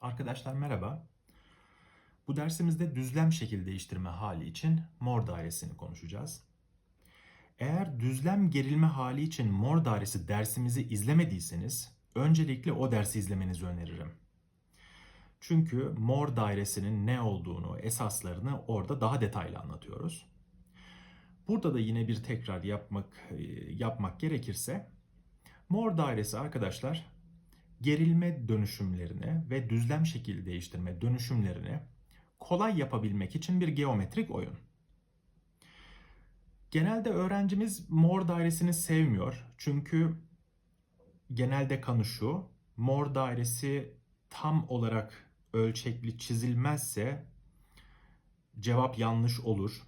Arkadaşlar merhaba. Bu dersimizde düzlem şekil değiştirme hali için mor dairesini konuşacağız. Eğer düzlem gerilme hali için mor dairesi dersimizi izlemediyseniz öncelikle o dersi izlemenizi öneririm. Çünkü mor dairesinin ne olduğunu, esaslarını orada daha detaylı anlatıyoruz. Burada da yine bir tekrar yapmak yapmak gerekirse mor dairesi arkadaşlar gerilme dönüşümlerini ve düzlem şekil değiştirme dönüşümlerini kolay yapabilmek için bir geometrik oyun. Genelde öğrencimiz mor dairesini sevmiyor. Çünkü genelde kanı şu, mor dairesi tam olarak ölçekli çizilmezse cevap yanlış olur.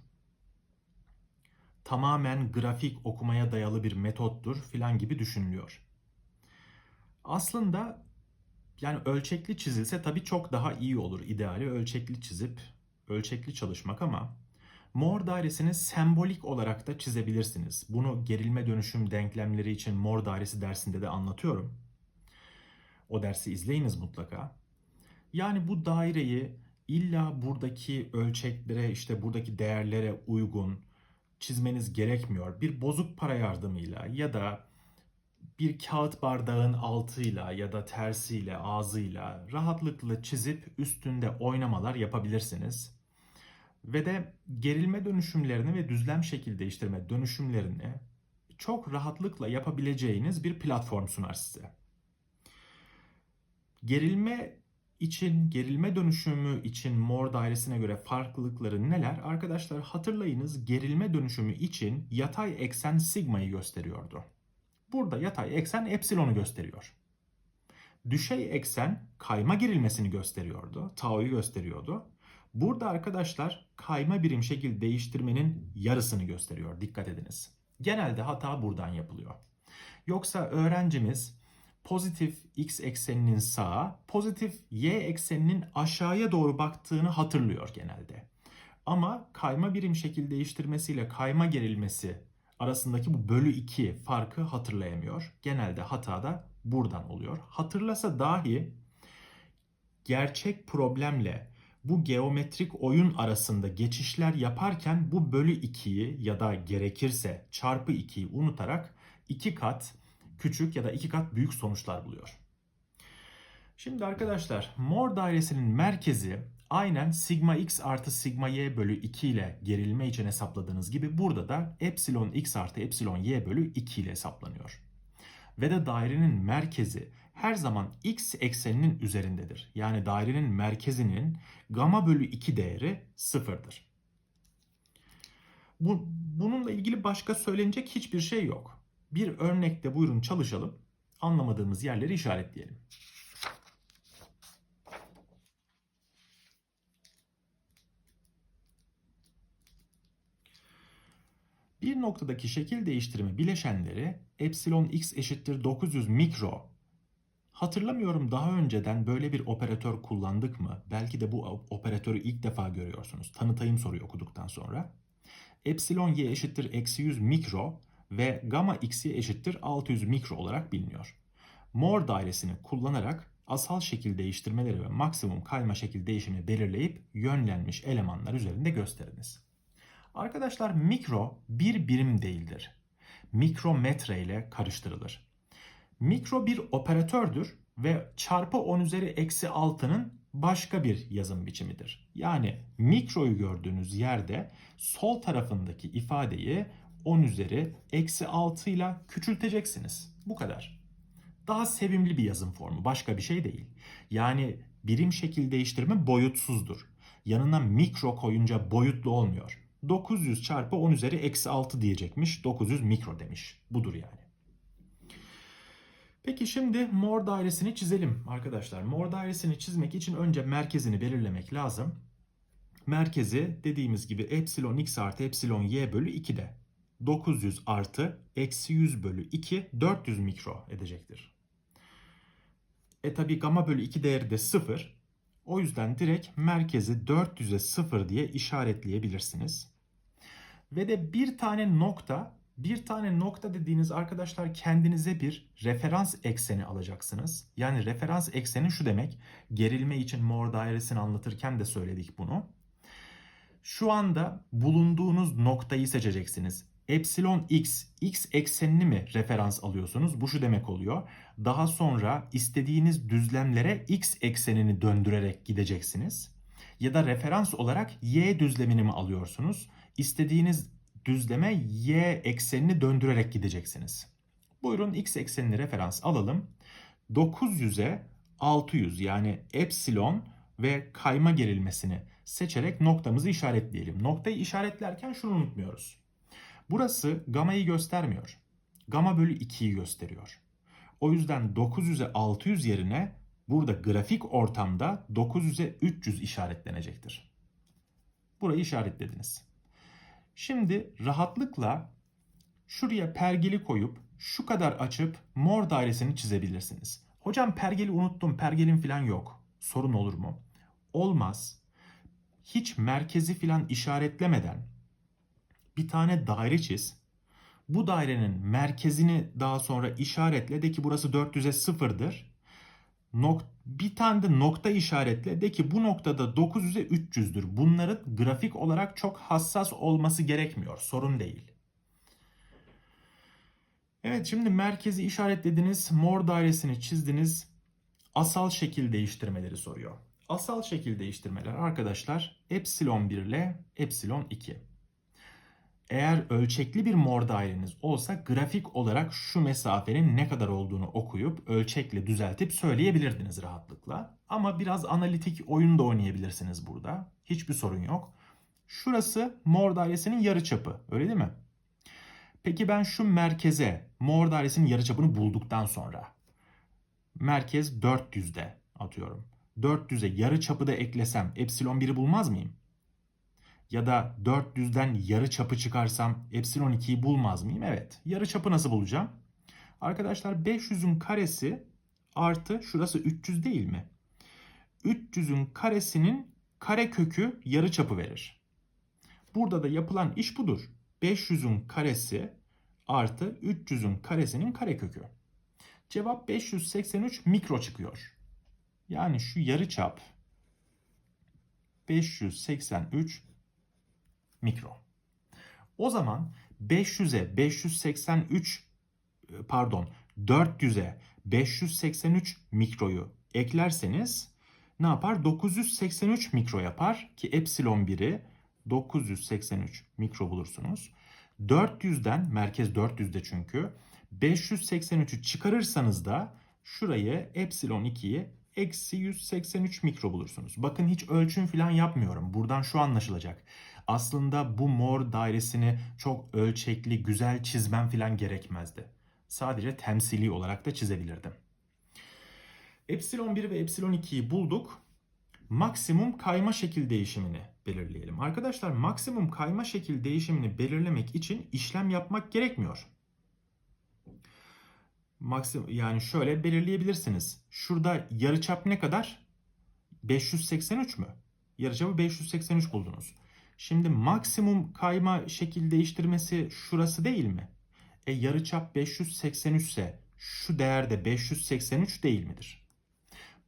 Tamamen grafik okumaya dayalı bir metottur filan gibi düşünülüyor. Aslında yani ölçekli çizilse tabii çok daha iyi olur. İdeali ölçekli çizip ölçekli çalışmak ama mor dairesini sembolik olarak da çizebilirsiniz. Bunu gerilme dönüşüm denklemleri için mor dairesi dersinde de anlatıyorum. O dersi izleyiniz mutlaka. Yani bu daireyi illa buradaki ölçeklere işte buradaki değerlere uygun çizmeniz gerekmiyor. Bir bozuk para yardımıyla ya da bir kağıt bardağın altıyla ya da tersiyle, ağzıyla rahatlıkla çizip üstünde oynamalar yapabilirsiniz. Ve de gerilme dönüşümlerini ve düzlem şekil değiştirme dönüşümlerini çok rahatlıkla yapabileceğiniz bir platform sunar size. Gerilme için, gerilme dönüşümü için mor dairesine göre farklılıkları neler? Arkadaşlar hatırlayınız gerilme dönüşümü için yatay eksen sigmayı gösteriyordu. Burada yatay eksen epsilonu gösteriyor. Düşey eksen kayma girilmesini gösteriyordu. Tau'yu gösteriyordu. Burada arkadaşlar kayma birim şekil değiştirmenin yarısını gösteriyor. Dikkat ediniz. Genelde hata buradan yapılıyor. Yoksa öğrencimiz pozitif x ekseninin sağa, pozitif y ekseninin aşağıya doğru baktığını hatırlıyor genelde. Ama kayma birim şekil değiştirmesiyle kayma gerilmesi arasındaki bu bölü 2 farkı hatırlayamıyor. Genelde hata da buradan oluyor. Hatırlasa dahi gerçek problemle bu geometrik oyun arasında geçişler yaparken bu bölü 2'yi ya da gerekirse çarpı 2'yi unutarak 2 kat küçük ya da 2 kat büyük sonuçlar buluyor. Şimdi arkadaşlar mor dairesinin merkezi aynen sigma x artı sigma y bölü 2 ile gerilme için hesapladığınız gibi burada da epsilon x artı epsilon y bölü 2 ile hesaplanıyor. Ve de dairenin merkezi her zaman x ekseninin üzerindedir. Yani dairenin merkezinin gamma bölü 2 değeri sıfırdır. Bu, bununla ilgili başka söylenecek hiçbir şey yok. Bir örnekte buyurun çalışalım. Anlamadığımız yerleri işaretleyelim. Bir noktadaki şekil değiştirme bileşenleri epsilon x eşittir 900 mikro. Hatırlamıyorum daha önceden böyle bir operatör kullandık mı? Belki de bu operatörü ilk defa görüyorsunuz. Tanıtayım soruyu okuduktan sonra. Epsilon y eşittir eksi 100 mikro ve gamma x'ye eşittir 600 mikro olarak biliniyor. Moore dairesini kullanarak asal şekil değiştirmeleri ve maksimum kayma şekil değişimini belirleyip yönlenmiş elemanlar üzerinde gösteriniz. Arkadaşlar mikro bir birim değildir. Mikrometre ile karıştırılır. Mikro bir operatördür ve çarpı 10 üzeri eksi 6'nın başka bir yazım biçimidir. Yani mikroyu gördüğünüz yerde sol tarafındaki ifadeyi 10 üzeri eksi 6 ile küçülteceksiniz. Bu kadar. Daha sevimli bir yazım formu. Başka bir şey değil. Yani birim şekil değiştirme boyutsuzdur. Yanına mikro koyunca boyutlu olmuyor. 900 çarpı 10 üzeri eksi 6 diyecekmiş. 900 mikro demiş. Budur yani. Peki şimdi mor dairesini çizelim arkadaşlar. Mor dairesini çizmek için önce merkezini belirlemek lazım. Merkezi dediğimiz gibi epsilon x artı epsilon y bölü 2'de. 900 artı eksi 100 bölü 2 400 mikro edecektir. E tabi gamma bölü 2 değeri de 0. O yüzden direkt merkezi 400'e 0 diye işaretleyebilirsiniz. Ve de bir tane nokta Bir tane nokta dediğiniz arkadaşlar kendinize bir referans ekseni alacaksınız. Yani referans ekseni şu demek. Gerilme için Moore dairesini anlatırken de söyledik bunu. Şu anda bulunduğunuz noktayı seçeceksiniz. Epsilon x, x eksenini mi referans alıyorsunuz? Bu şu demek oluyor. Daha sonra istediğiniz düzlemlere x eksenini döndürerek gideceksiniz. Ya da referans olarak y düzlemini mi alıyorsunuz? İstediğiniz düzleme y eksenini döndürerek gideceksiniz. Buyurun x eksenini referans alalım. 900'e 600 yani epsilon ve kayma gerilmesini seçerek noktamızı işaretleyelim. Noktayı işaretlerken şunu unutmuyoruz. Burası gamayı göstermiyor. Gama bölü 2'yi gösteriyor. O yüzden 900'e 600 yerine burada grafik ortamda 900'e 300 işaretlenecektir. Burayı işaretlediniz. Şimdi rahatlıkla şuraya pergeli koyup şu kadar açıp mor dairesini çizebilirsiniz. Hocam pergeli unuttum, pergelin falan yok. Sorun olur mu? Olmaz. Hiç merkezi falan işaretlemeden bir tane daire çiz. Bu dairenin merkezini daha sonra işaretle de ki burası 400'e sıfırdır. Nok bir tane de nokta işaretle de ki bu noktada 900'e 300'dür. Bunların grafik olarak çok hassas olması gerekmiyor. Sorun değil. Evet şimdi merkezi işaretlediniz. Mor dairesini çizdiniz. Asal şekil değiştirmeleri soruyor. Asal şekil değiştirmeler arkadaşlar epsilon 1 ile epsilon 2. Eğer ölçekli bir mor daireniz olsa grafik olarak şu mesafenin ne kadar olduğunu okuyup ölçekle düzeltip söyleyebilirdiniz rahatlıkla. Ama biraz analitik oyun da oynayabilirsiniz burada. Hiçbir sorun yok. Şurası mor dairesinin yarıçapı öyle değil mi? Peki ben şu merkeze mor dairesinin yarıçapını bulduktan sonra merkez 400'de atıyorum. 400'e yarıçapı da eklesem epsilon 1'i bulmaz mıyım? Ya da 400'den yarı çapı çıkarsam epsilon 2'yi bulmaz mıyım? Evet. Yarı çapı nasıl bulacağım? Arkadaşlar 500'ün karesi artı şurası 300 değil mi? 300'ün karesinin kare kökü yarı çapı verir. Burada da yapılan iş budur. 500'ün karesi artı 300'ün karesinin kare kökü. Cevap 583 mikro çıkıyor. Yani şu yarı çap 583 mikro. O zaman 500'e 583 e, pardon 400'e 583 mikroyu eklerseniz ne yapar? 983 mikro yapar ki epsilon 1'i 983 mikro bulursunuz. 400'den merkez 400'de çünkü 583'ü çıkarırsanız da şurayı epsilon 2'yi eksi 183 mikro bulursunuz. Bakın hiç ölçüm falan yapmıyorum. Buradan şu anlaşılacak. Aslında bu mor dairesini çok ölçekli, güzel çizmem falan gerekmezdi. Sadece temsili olarak da çizebilirdim. Epsilon 1 ve epsilon 2'yi bulduk. Maksimum kayma şekil değişimini belirleyelim. Arkadaşlar maksimum kayma şekil değişimini belirlemek için işlem yapmak gerekmiyor. Maksimum yani şöyle belirleyebilirsiniz. Şurada yarıçap ne kadar? 583 mü? Yarıçapı 583 buldunuz. Şimdi maksimum kayma şekil değiştirmesi şurası değil mi? E yarıçap 583 ise şu değer de 583 değil midir?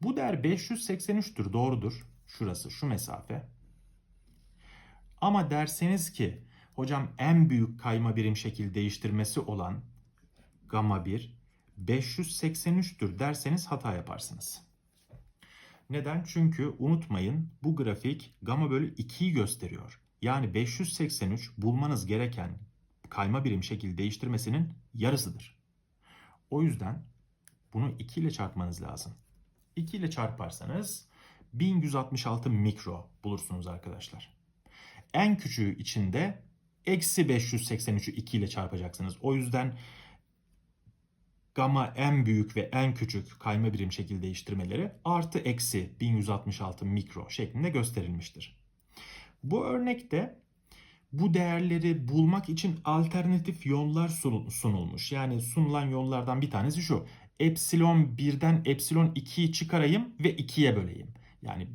Bu değer 583'tür doğrudur. Şurası şu mesafe. Ama derseniz ki hocam en büyük kayma birim şekil değiştirmesi olan gamma 1 583'tür derseniz hata yaparsınız. Neden? Çünkü unutmayın bu grafik gamma bölü 2'yi gösteriyor. Yani 583 bulmanız gereken kayma birim şekil değiştirmesinin yarısıdır. O yüzden bunu 2 ile çarpmanız lazım. 2 ile çarparsanız 1166 mikro bulursunuz arkadaşlar. En küçüğü içinde eksi 583'ü 2 ile çarpacaksınız. O yüzden gamma en büyük ve en küçük kayma birim şekil değiştirmeleri artı eksi 1166 mikro şeklinde gösterilmiştir. Bu örnekte bu değerleri bulmak için alternatif yollar sunulmuş. Yani sunulan yollardan bir tanesi şu. Epsilon 1'den epsilon 2'yi çıkarayım ve 2'ye böleyim. Yani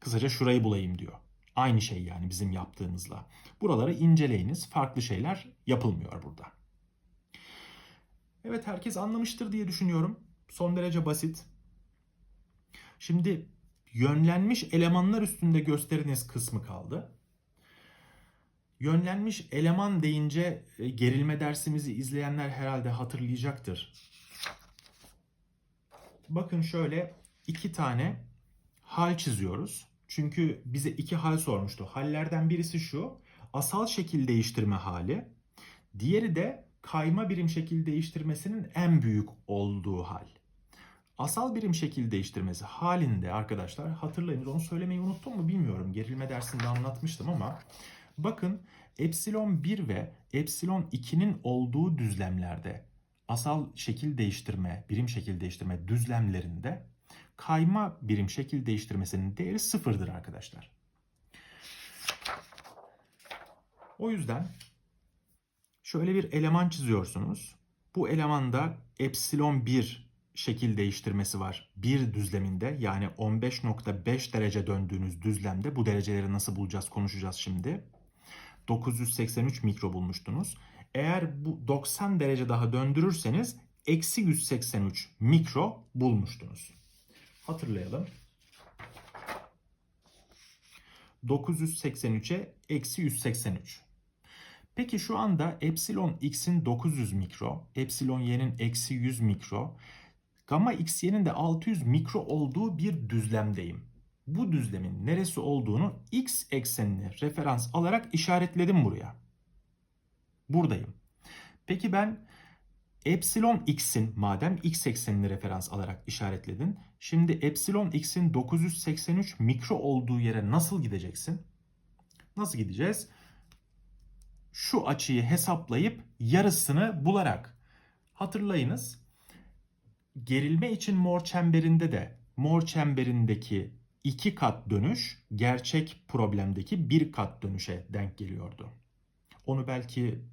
kısaca şurayı bulayım diyor. Aynı şey yani bizim yaptığımızla. Buraları inceleyiniz. Farklı şeyler yapılmıyor burada. Evet herkes anlamıştır diye düşünüyorum. Son derece basit. Şimdi yönlenmiş elemanlar üstünde gösteriniz kısmı kaldı. Yönlenmiş eleman deyince e, gerilme dersimizi izleyenler herhalde hatırlayacaktır. Bakın şöyle iki tane hal çiziyoruz. Çünkü bize iki hal sormuştu. Hallerden birisi şu. Asal şekil değiştirme hali. Diğeri de kayma birim şekil değiştirmesinin en büyük olduğu hal. Asal birim şekil değiştirmesi halinde arkadaşlar hatırlayınız onu söylemeyi unuttum mu bilmiyorum. Gerilme dersinde anlatmıştım ama bakın epsilon 1 ve epsilon 2'nin olduğu düzlemlerde asal şekil değiştirme, birim şekil değiştirme düzlemlerinde kayma birim şekil değiştirmesinin değeri sıfırdır arkadaşlar. O yüzden şöyle bir eleman çiziyorsunuz. Bu elemanda epsilon 1 şekil değiştirmesi var. Bir düzleminde yani 15.5 derece döndüğünüz düzlemde bu dereceleri nasıl bulacağız konuşacağız şimdi. 983 mikro bulmuştunuz. Eğer bu 90 derece daha döndürürseniz eksi 183 mikro bulmuştunuz. Hatırlayalım. 983'e eksi 183. Peki şu anda epsilon x'in 900 mikro, epsilon y'nin eksi 100 mikro, gamma xy'nin de 600 mikro olduğu bir düzlemdeyim. Bu düzlemin neresi olduğunu x eksenini referans alarak işaretledim buraya. Buradayım. Peki ben epsilon x'in madem x eksenini referans alarak işaretledin. Şimdi epsilon x'in 983 mikro olduğu yere nasıl gideceksin? Nasıl gideceğiz? Şu açıyı hesaplayıp yarısını bularak. Hatırlayınız. Gerilme için mor çemberinde de mor çemberindeki iki kat dönüş gerçek problemdeki bir kat dönüşe denk geliyordu. Onu belki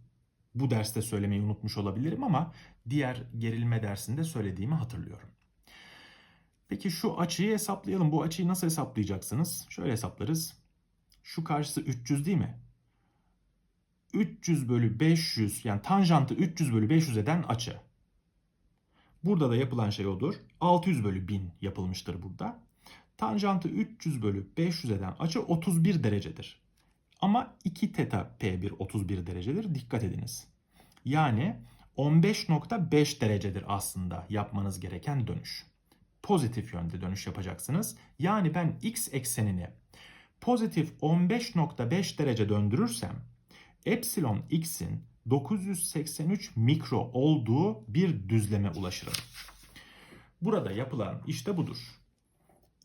bu derste söylemeyi unutmuş olabilirim ama diğer gerilme dersinde söylediğimi hatırlıyorum. Peki şu açıyı hesaplayalım. Bu açıyı nasıl hesaplayacaksınız? Şöyle hesaplarız. Şu karşısı 300 değil mi? 300 bölü 500 yani tanjantı 300 bölü 500 eden açı. Burada da yapılan şey odur. 600 bölü 1000 yapılmıştır burada. Tanjantı 300 bölü 500 eden açı 31 derecedir. Ama 2 teta P1 31 derecedir. Dikkat ediniz. Yani 15.5 derecedir aslında yapmanız gereken dönüş. Pozitif yönde dönüş yapacaksınız. Yani ben x eksenini pozitif 15.5 derece döndürürsem epsilon x'in 983 mikro olduğu bir düzleme ulaşırım. Burada yapılan işte budur.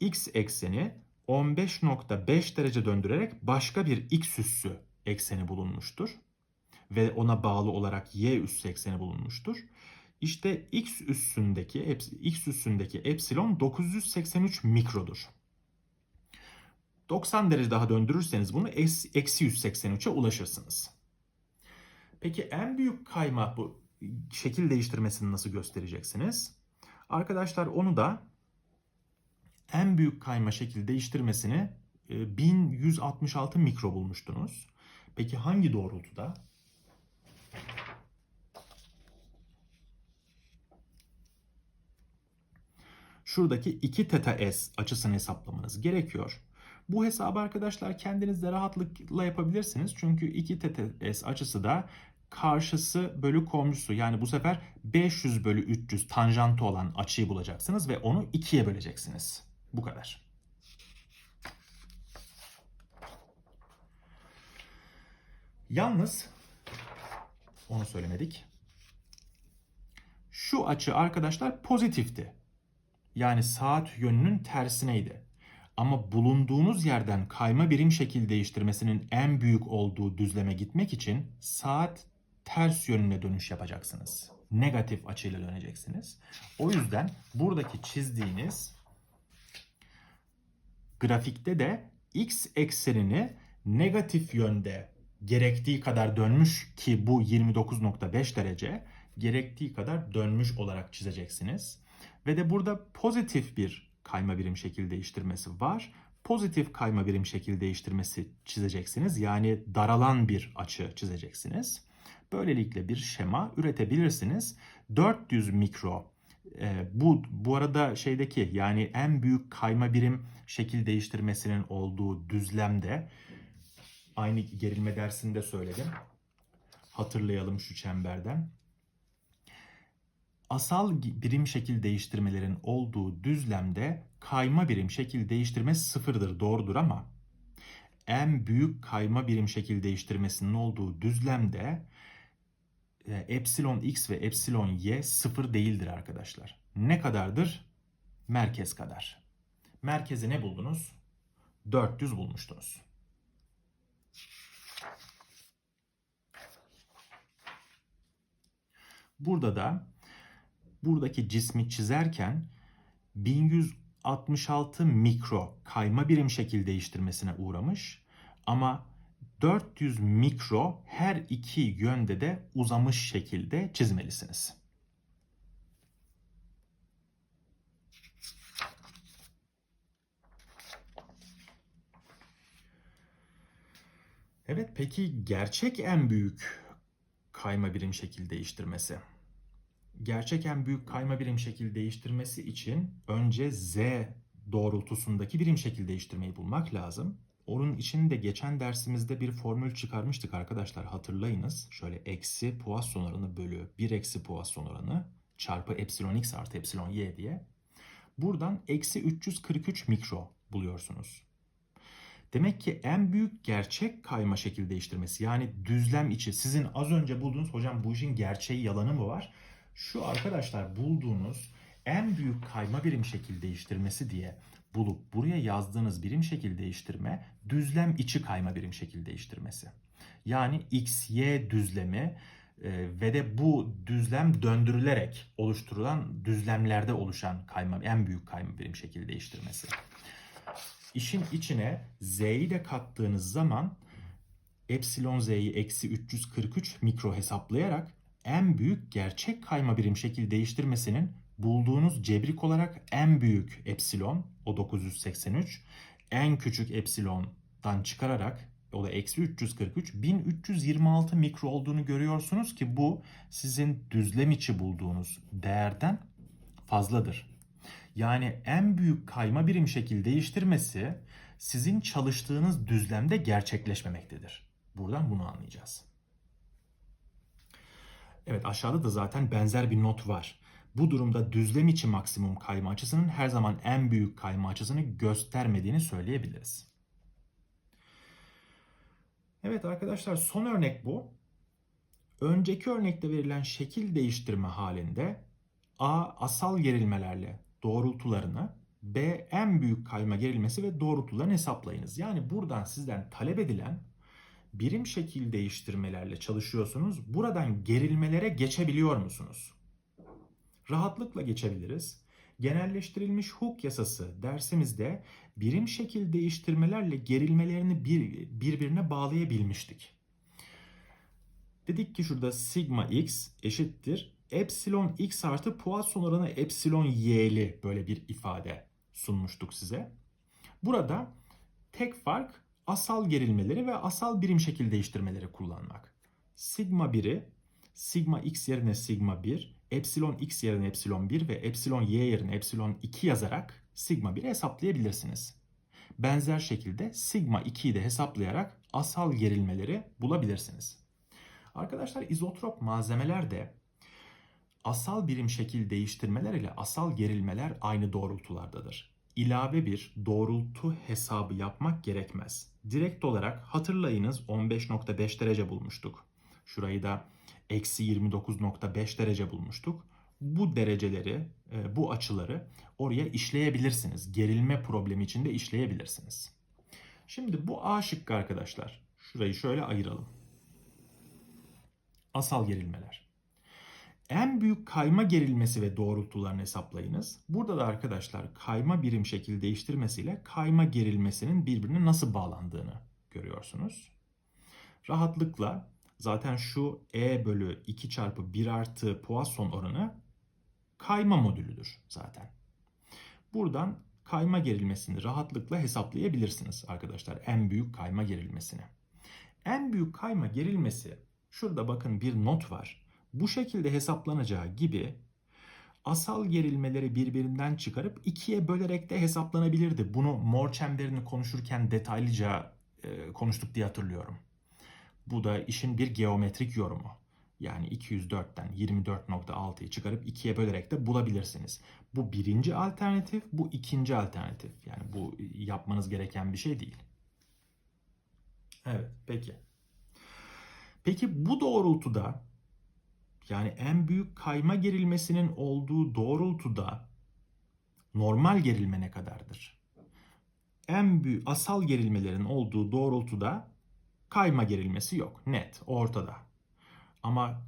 x ekseni 15.5 derece döndürerek başka bir x üssü ekseni bulunmuştur. Ve ona bağlı olarak y üssü ekseni bulunmuştur. İşte x üssündeki x üssündeki epsilon 983 mikrodur. 90 derece daha döndürürseniz bunu eksi 183'e ulaşırsınız. Peki en büyük kayma bu şekil değiştirmesini nasıl göstereceksiniz? Arkadaşlar onu da en büyük kayma şekil değiştirmesini 1166 e, mikro bulmuştunuz. Peki hangi doğrultuda? Şuradaki 2 teta s açısını hesaplamanız gerekiyor. Bu hesabı arkadaşlar kendiniz de rahatlıkla yapabilirsiniz. Çünkü 2 teta s açısı da karşısı bölü komşusu. Yani bu sefer 500 bölü 300 tanjantı olan açıyı bulacaksınız ve onu 2'ye böleceksiniz. Bu kadar. Yalnız onu söylemedik. Şu açı arkadaşlar pozitifti. Yani saat yönünün tersineydi. Ama bulunduğunuz yerden kayma birim şekil değiştirmesinin en büyük olduğu düzleme gitmek için saat ters yönüne dönüş yapacaksınız. Negatif açıyla döneceksiniz. O yüzden buradaki çizdiğiniz grafikte de x eksenini negatif yönde gerektiği kadar dönmüş ki bu 29.5 derece gerektiği kadar dönmüş olarak çizeceksiniz. Ve de burada pozitif bir kayma birim şekil değiştirmesi var. pozitif kayma birim şekil değiştirmesi çizeceksiniz. Yani daralan bir açı çizeceksiniz. Böylelikle bir şema üretebilirsiniz. 400 mikro e, bu bu arada şeydeki yani en büyük kayma birim şekil değiştirmesinin olduğu düzlemde aynı gerilme dersinde söyledim. Hatırlayalım şu çemberden. Asal birim şekil değiştirmelerin olduğu düzlemde kayma birim şekil değiştirme sıfırdır doğrudur ama en büyük kayma birim şekil değiştirmesinin olduğu düzlemde e, epsilon x ve epsilon y sıfır değildir arkadaşlar. Ne kadardır? Merkez kadar. Merkezi ne buldunuz? 400 bulmuştunuz. Burada da buradaki cismi çizerken 1166 mikro kayma birim şekil değiştirmesine uğramış ama 400 mikro her iki yönde de uzamış şekilde çizmelisiniz. Evet peki gerçek en büyük kayma birim şekil değiştirmesi. Gerçek en büyük kayma birim şekil değiştirmesi için önce z doğrultusundaki birim şekil değiştirmeyi bulmak lazım. Onun için de geçen dersimizde bir formül çıkarmıştık arkadaşlar hatırlayınız. Şöyle eksi Poisson oranı bölü 1 eksi Poisson oranı çarpı epsilon x artı epsilon y diye. Buradan eksi 343 mikro buluyorsunuz. Demek ki en büyük gerçek kayma şekil değiştirmesi yani düzlem içi sizin az önce bulduğunuz hocam bu işin gerçeği yalanı mı var? Şu arkadaşlar bulduğunuz en büyük kayma birim şekil değiştirmesi diye bulup buraya yazdığınız birim şekil değiştirme düzlem içi kayma birim şekil değiştirmesi. Yani x, y düzlemi e, ve de bu düzlem döndürülerek oluşturulan düzlemlerde oluşan kayma en büyük kayma birim şekil değiştirmesi. İşin içine z'yi de kattığınız zaman epsilon z'yi eksi 343 mikro hesaplayarak en büyük gerçek kayma birim şekil değiştirmesinin bulduğunuz cebrik olarak en büyük epsilon o 983 en küçük epsilondan çıkararak o da eksi 343 1326 mikro olduğunu görüyorsunuz ki bu sizin düzlem içi bulduğunuz değerden fazladır. Yani en büyük kayma birim şekil değiştirmesi sizin çalıştığınız düzlemde gerçekleşmemektedir. Buradan bunu anlayacağız. Evet aşağıda da zaten benzer bir not var. Bu durumda düzlem içi maksimum kayma açısının her zaman en büyük kayma açısını göstermediğini söyleyebiliriz. Evet arkadaşlar son örnek bu. Önceki örnekte verilen şekil değiştirme halinde A asal gerilmelerle doğrultularını, B en büyük kayma gerilmesi ve doğrultularını hesaplayınız. Yani buradan sizden talep edilen birim şekil değiştirmelerle çalışıyorsunuz. Buradan gerilmelere geçebiliyor musunuz? Rahatlıkla geçebiliriz. Genelleştirilmiş huk yasası dersimizde birim şekil değiştirmelerle gerilmelerini bir, birbirine bağlayabilmiştik. Dedik ki şurada sigma x eşittir epsilon x artı Poisson oranı epsilon y'li böyle bir ifade sunmuştuk size. Burada tek fark asal gerilmeleri ve asal birim şekil değiştirmeleri kullanmak. Sigma 1'i sigma x yerine sigma 1, epsilon x yerine epsilon 1 ve epsilon y yerine epsilon 2 yazarak sigma 1'i hesaplayabilirsiniz. Benzer şekilde sigma 2'yi de hesaplayarak asal gerilmeleri bulabilirsiniz. Arkadaşlar izotrop malzemelerde asal birim şekil değiştirmeler ile asal gerilmeler aynı doğrultulardadır. İlave bir doğrultu hesabı yapmak gerekmez. Direkt olarak hatırlayınız 15.5 derece bulmuştuk. Şurayı da eksi 29.5 derece bulmuştuk. Bu dereceleri, e, bu açıları oraya işleyebilirsiniz. Gerilme problemi için de işleyebilirsiniz. Şimdi bu A şıkkı arkadaşlar. Şurayı şöyle ayıralım. Asal gerilmeler. En büyük kayma gerilmesi ve doğrultularını hesaplayınız. Burada da arkadaşlar kayma birim şekil değiştirmesiyle kayma gerilmesinin birbirine nasıl bağlandığını görüyorsunuz. Rahatlıkla zaten şu E bölü 2 çarpı 1 artı Poisson oranı kayma modülüdür zaten. Buradan kayma gerilmesini rahatlıkla hesaplayabilirsiniz arkadaşlar. En büyük kayma gerilmesini. En büyük kayma gerilmesi şurada bakın bir not var. Bu şekilde hesaplanacağı gibi asal gerilmeleri birbirinden çıkarıp ikiye bölerek de hesaplanabilirdi. Bunu mor çemberini konuşurken detaylıca e, konuştuk diye hatırlıyorum. Bu da işin bir geometrik yorumu. Yani 204'ten 24.6'yı çıkarıp ikiye bölerek de bulabilirsiniz. Bu birinci alternatif, bu ikinci alternatif. Yani bu yapmanız gereken bir şey değil. Evet, peki. Peki bu doğrultuda yani en büyük kayma gerilmesinin olduğu doğrultuda normal gerilme ne kadardır? En büyük asal gerilmelerin olduğu doğrultuda kayma gerilmesi yok. Net, ortada. Ama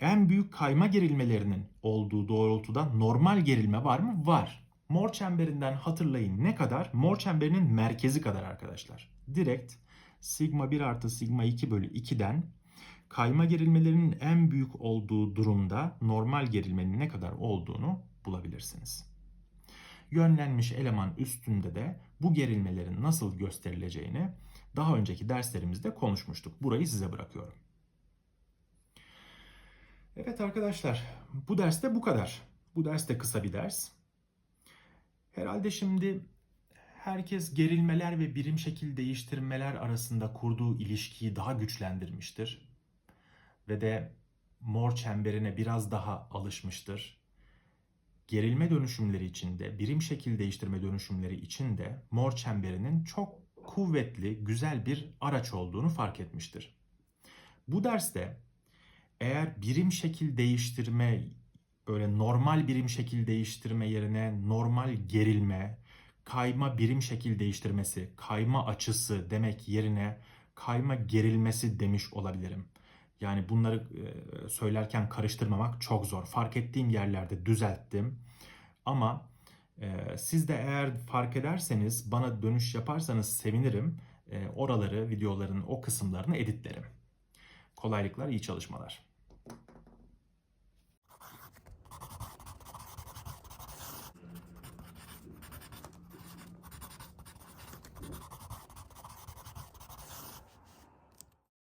en büyük kayma gerilmelerinin olduğu doğrultuda normal gerilme var mı? Var. Mor çemberinden hatırlayın ne kadar? Mor çemberinin merkezi kadar arkadaşlar. Direkt sigma 1 artı sigma 2 bölü 2'den kayma gerilmelerinin en büyük olduğu durumda normal gerilmenin ne kadar olduğunu bulabilirsiniz. Yönlenmiş eleman üstünde de bu gerilmelerin nasıl gösterileceğini daha önceki derslerimizde konuşmuştuk. Burayı size bırakıyorum. Evet arkadaşlar, bu derste bu kadar. Bu ders de kısa bir ders. Herhalde şimdi herkes gerilmeler ve birim şekil değiştirmeler arasında kurduğu ilişkiyi daha güçlendirmiştir. Ve de mor çemberine biraz daha alışmıştır. Gerilme dönüşümleri içinde, birim şekil değiştirme dönüşümleri içinde mor çemberinin çok kuvvetli, güzel bir araç olduğunu fark etmiştir. Bu derste eğer birim şekil değiştirme böyle normal birim şekil değiştirme yerine normal gerilme, kayma birim şekil değiştirmesi, kayma açısı demek yerine kayma gerilmesi demiş olabilirim. Yani bunları söylerken karıştırmamak çok zor. Fark ettiğim yerlerde düzelttim. Ama siz de eğer fark ederseniz bana dönüş yaparsanız sevinirim. Oraları, videoların o kısımlarını editlerim. Kolaylıklar, iyi çalışmalar.